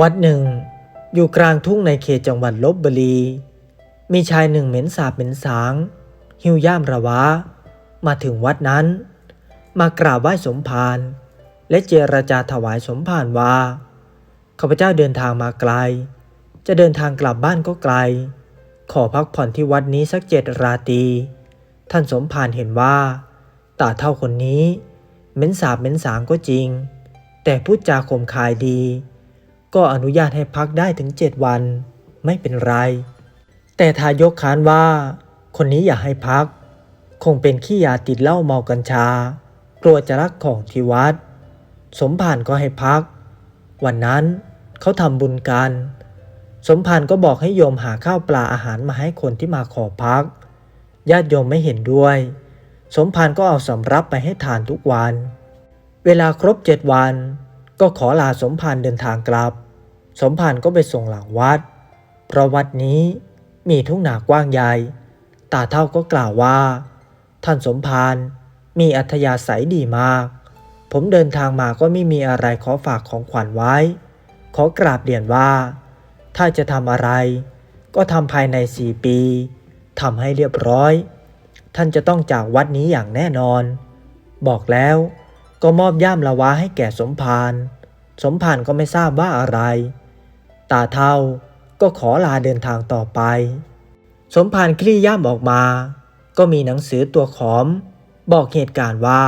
วัดหนึ่ง อยู่กลางทุ่งในเขตจังหวัดลบบุรี มีชายหนึ่งเหม็นสาบเหม็นสาง หิวย่ามระวะ มาถึงวัดนั้น มากราบไหว้สมภารและเจรจาถวายสมภารว่าข้าพเจ้าเดินทางมาไกล จะเดินทางกลับบ้านก็ไกล ขอพักผ่อนที่วัดนี้สักเจ็ดราตรีท่านสมภารเห็นว่าตาเท่าคนนี้เหม็นสาบเหม็นสางก็จริง แต่พูดจาข่มขายดี ก็อนุญาตให้พักได้ถึงเจ็ดวัน ไม่เป็นไร แต่ทายกค้านว่า คนนี้อย่าให้พัก คงเป็นขี้ยาติดเหล้าเมากัญชา กลัวจะรักของที่วัด สมภารก็ให้พัก วันนั้นเขาทำบุญกัน สมภารก็บอกให้โยมหาข้าวปลาอาหารมาให้คนที่มาขอพัก ญาติโยมไม่เห็นด้วย สมภารก็เอาสำรับไปให้ทานทุกวัน เวลาครบเจ็ดวันก็ขอลาสมภารเดินทางกลับ สมภารก็ไปส่งหลังวัด เพราะวัดนี้มีทุ่งนากว้างใหญ่ ตาเท่าก็กล่าวว่า ท่านสมภารมีอัธยาศัยดีมาก ผมเดินทางมาก็ไม่มีอะไรขอฝากของขวัญไว้ ขอกราบเรียนว่า ถ้าจะทำอะไร ก็ทำภายในสี่ปีทำให้เรียบร้อย ท่านจะต้องจากวัดนี้อย่างแน่นอน บอกแล้วก็มอบย่ามละวะให้แก่สมภารสมภารก็ไม่ทราบว่าอะไร ตาเท่าก็ขอลาเดินทางต่อไป สมภารคลี่ย่ามออกมา ก็มีหนังสือตัวขอม บอกเหตุการณ์ว่า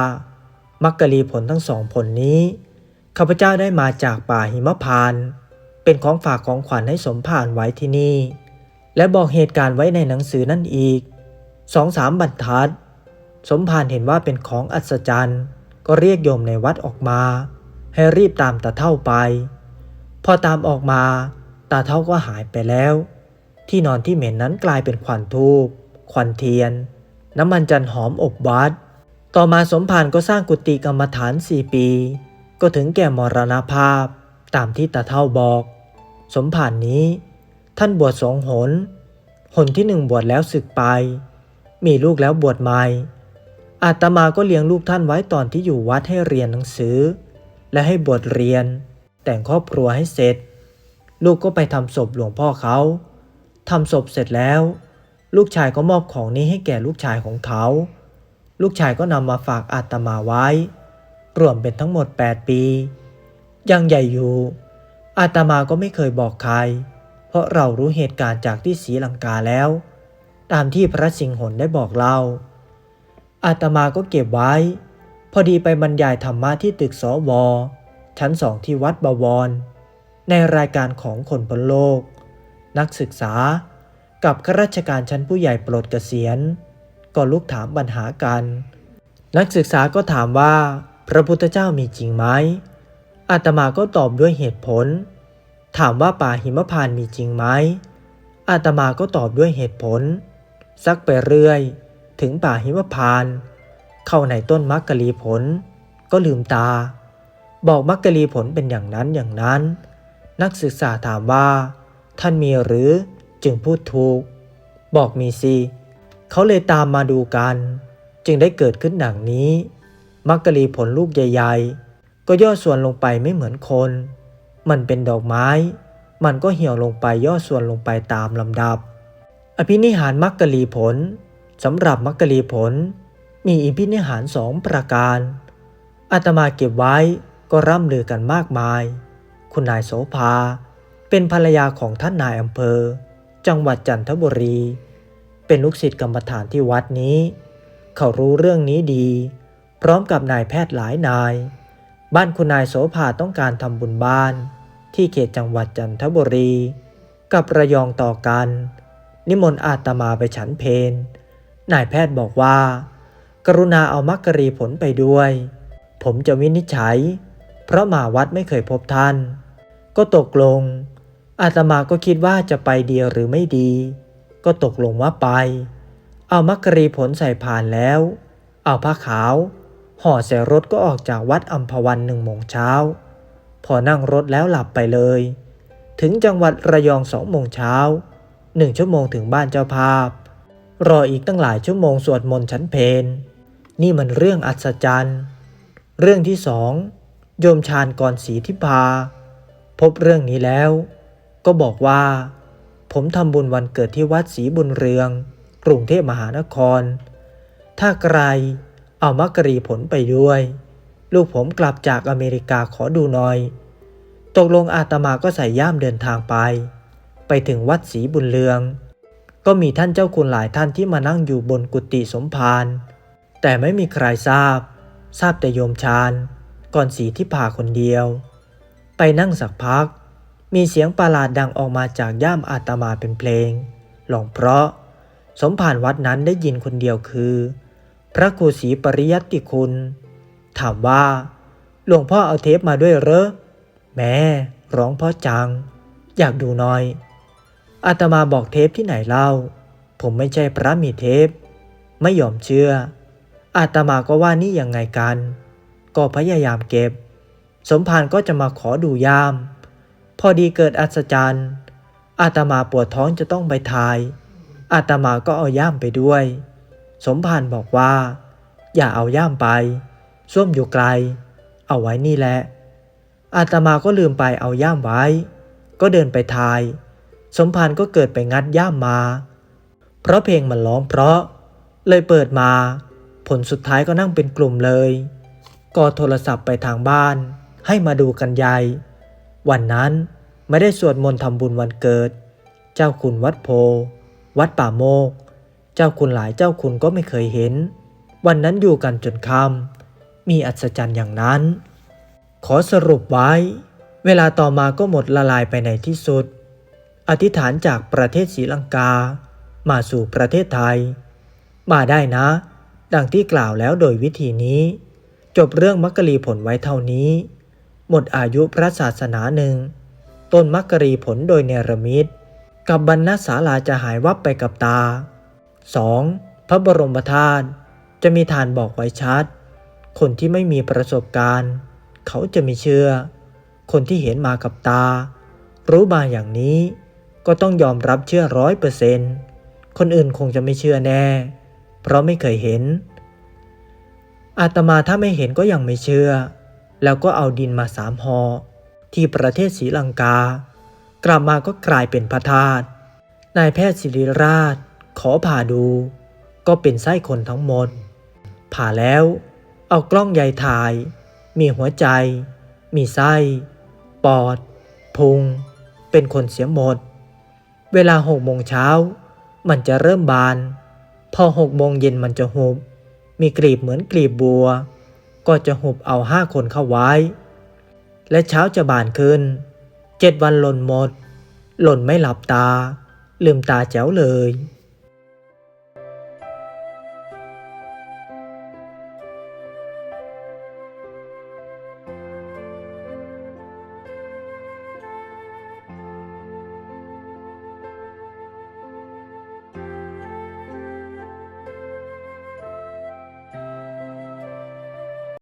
มักกะลีผลทั้งสองผลนี้ข้าพเจ้าได้มาจากป่าหิมพานเป็นของฝากของขวัญให้สมภารไว้ที่นี่ และบอกเหตุการณ์ไว้ในหนังสือนั่นอีกสองสามบรรทัด สมภารเห็นว่าเป็นของอัศจรรย์ ก็เรียกโยมในวัดออกมา ให้รีบตามตาเท่าไป พอตามออกมาตาเท่าก็หายไปแล้ว ที่นอนที่เหม็นนั้นกลายเป็นควันทูบควันเทียน น้ำมันจันหอมอบวัด ต่อมาสมภารก็สร้างกุฏิกรรมฐานสี่ปี ก็ถึงแก่มรณภาพตามที่ตาเท่าบอก สมภารนี้ ท่านบวชสองหน หนที่หนึ่งบวชแล้วศึกไป มีลูกแล้วบวชใหม่อาตมาก็เลี้ยงลูกท่านไว้ตอนที่อยู่วัดให้เรียนหนังสือ และให้บวชเรียน แต่งครอบครัวให้เสร็จ ลูกก็ไปทำศพหลวงพ่อเขาทำศพเสร็จแล้ว ลูกชายก็มอบของนี้ให้แก่ลูกชายของเขา ลูกชายก็นำมาฝากอาตมาไว้ รวมเป็นทั้งหมด 8 ปี ยังใหญ่อยู่ อาตมาก็ไม่เคยบอกใคร เพราะเรารู้เหตุการณ์จากที่ศรีลังกาแล้ว ตามที่พระสิงหนได้บอกเล่าอาตมาก็เก็บไว้ พอดีไปบรรยายธรรมะที่ตึกสว ชั้นสองที่วัดบวร ในรายการของคนบนโลก นักศึกษากับข้าราชการชั้นผู้ใหญ่ปลดเกษียณ ก็ลุกถามปัญหากัน นักศึกษาก็ถามว่า พระพุทธเจ้ามีจริงไหมอาตมาก็ตอบด้วยเหตุผล ถามว่าป่าหิมพานต์มีจริงไหมอาตมาก็ตอบด้วยเหตุผล ซักไปเรื่อย ถึงป่าหิมพานต์เข้าในต้นมักกะลีผล ก็ลืมตา บอกมักกะลีผลเป็นอย่างนั้นอย่างนั้น นักศึกษาถามว่า ท่านมีหรือจึงพูดถูก บอกมีสิเขาเลยตามมาดูกัน จึงได้เกิดขึ้นดังนี้ มักกะลีผลลูกใหญ่ ๆ ก็ย่อส่วนลงไปไม่เหมือนคน มันเป็นดอกไม้ มันก็เหี่ยวลงไปย่อส่วนลงไปตามลำดับ อภินิหารมักกะลีผลสำหรับมักกะลีผล มีอภินิหารสองประการอาตมาเก็บไว้ ก็ร่ำลือกันมากมาย คุณนายโสภา เป็นภรรยาของท่านนายอำเภอ จังหวัดจันทบุรี เป็นลูกศิษย์กรรมฐานที่วัดนี้ เขารู้เรื่องนี้ดี พร้อมกับนายแพทย์หลายนาย บ้านคุณนายโสภาต้องการทำบุญบ้าน ที่เขตจังหวัดจันทบุรี กับระยองต่อกัน นิมนต์อาตมาไปฉันเพนนายแพทย์บอกว่า กรุณาเอามักกะรีผลไปด้วย ผมจะวินิจฉัย เพราะมาวัดไม่เคยพบท่าน ก็ตกลง อาตมาก็คิดว่าจะไปเดียวหรือไม่ดี ก็ตกลงว่าไป เอามักรีผลใส่ผ่านแล้ว เอาผ้าขาว ห่อใส่รถก็ออกจากวัดอัมพวันหนึ่งโมงเช้า พอนั่งรถแล้วหลับไปเลย ถึงจังหวัดระยองสองโมงเช้าหนึ่งชั่วโมงถึงบ้านเจ้าภาพ รออีกตั้งหลายชั่วโมงสวดมนต์ชั้นเพนนี่มันเรื่องอัศจรรย์ เรื่องที่สอง โยมชาญกรศรีทิพาพบเรื่องนี้แล้ว ก็บอกว่า ผมทำบุญวันเกิดที่วัดศรีบุญเรือง กรุงเทพมหานคร ถ้าไกลเอามักกรีผลไปด้วย ลูกผมกลับจากอเมริกาขอดูหน่อย ตกลงอาตมาก็ใส่ย่ามเดินทางไป ไปถึงวัดศรีบุญเรือง ก็มีท่านเจ้าคุณหลายท่านที่มานั่งอยู่บนกุฏิสมภารแต่ไม่มีใครทราบ ทราบแต่โยมชาญ ก่อนสีที่ผ่าคนเดียว ไปนั่งสักพัก มีเสียงประหลาดดังออกมาจากย่ามอาตมาเป็นเพลง หลองเพราะ สมภารวัดนั้นได้ยินคนเดียวคือ พระครูศรีปริยัติคุณ ถามว่า หลวงพ่อเอาเทปมาด้วยเหรอ แม่ร้องเพราะจัง อยากดูหน่อย อาตมาบอกเทปที่ไหนเล่า ผมไม่ใช่พระมีเทป ไม่ยอมเชื่อ อาตมาก็ว่านี่ยังไงกัน ก็พยายามเก็บ สมภารก็จะมาขอดูยาม พอดีเกิดอัศจรรย์ อาตมาปวดท้องจะต้องไปทาย อาตมาก็เอาย่ามไปด้วย สมภารบอกว่า อย่าเอาย่ามไป ส้วมอยู่ไกล เอาไว้นี่แหละ อาตมาก็ลืมไปเอาย่ามไว้ ก็เดินไปทาย สมภารก็เกิดไปงัดย่ามมา เพราะเพลงมันร้องเพราะ เลยเปิดมา ผลสุดท้ายก็นั่งเป็นกลุ่มเลย ก็โทรศัพท์ไปทางบ้าน ให้มาดูกันใหญ่วันนั้นไม่ได้สวดมนต์ทำบุญวันเกิด เจ้าคุณวัดโพ วัดป่าโมก เจ้าคุณหลายเจ้าคุณก็ไม่เคยเห็น วันนั้นอยู่กันจนค่ำมีอัศจรรย์อย่างนั้น ขอสรุปไว้ เวลาต่อมาก็หมดละลายไปในที่สุด อธิษฐานจากประเทศศรีลังกา มาสู่ประเทศไทย มาได้นะ ดังที่กล่าวแล้วโดยวิธีนี้ จบเรื่องมักกะลีผลไว้เท่านี้ หมดอายุพระศาสนาหนึ่ง ต้นมักกะรีผลโดยเนรมิต กับบรรณศาลาจะหายวับไปกับตา 2. พระบรมธาตุจะมีฐานบอกไว้ชัด คนที่ไม่มีประสบการณ์ เขาจะไม่เชื่อ คนที่เห็นมากับตา รู้มาอย่างนี้ก็ต้องยอมรับเชื่อร้อยเปอร์เซนต์คนอื่นคงจะไม่เชื่อแน่ เพราะไม่เคยเห็น อาตมาถ้าไม่เห็นก็ยังไม่เชื่อ แล้วก็เอาดินมาสามหอที่ประเทศศรีลังกา กลับมาก็กลายเป็นพระธาตุนายแพทย์ศิริราช ขอผ่าดู ก็เป็นไส้คนทั้งหมด ผ่าแล้ว เอากล้องใหญ่ถ่าย มีหัวใจ มีไส้ ปอด พุง เป็นคนเสียหมด เวลาหกโมงเช้า มันจะเริ่มบาน พอหกโมงเย็นมันจะหุบ มีกลีบเหมือนกลีบบัว ก็จะหุบเอาห้าคนเข้าไว้ และเช้าจะบานขึ้น เจ็ดวันหล่นหมด หล่นไม่หลับตา ลืมตาแจ๋วเลย